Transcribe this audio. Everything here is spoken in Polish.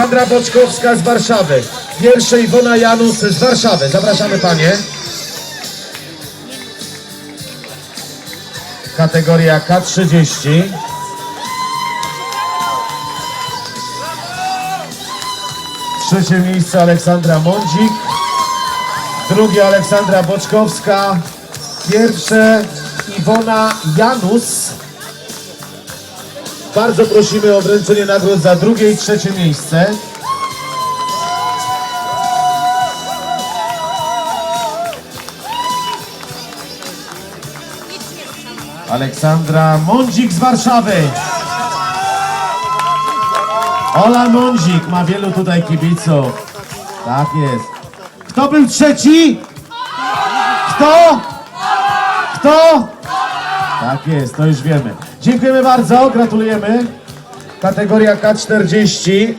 Sandra Boczkowska z Warszawy. Pierwsze Iwona Janus z Warszawy. Zapraszamy panie. Kategoria K30. Trzecie miejsce Aleksandra Mądzik. Drugie Aleksandra Boczkowska. Pierwsze Iwona Janus. Bardzo prosimy o wręczenie nagród za drugie i trzecie miejsce. Aleksandra Mądzik z Warszawy. Ola Mądzik ma wielu tutaj kibiców. Tak jest. Kto był trzeci? Kto? Kto? Tak jest, to już wiemy. Dziękujemy bardzo, gratulujemy. Kategoria K40.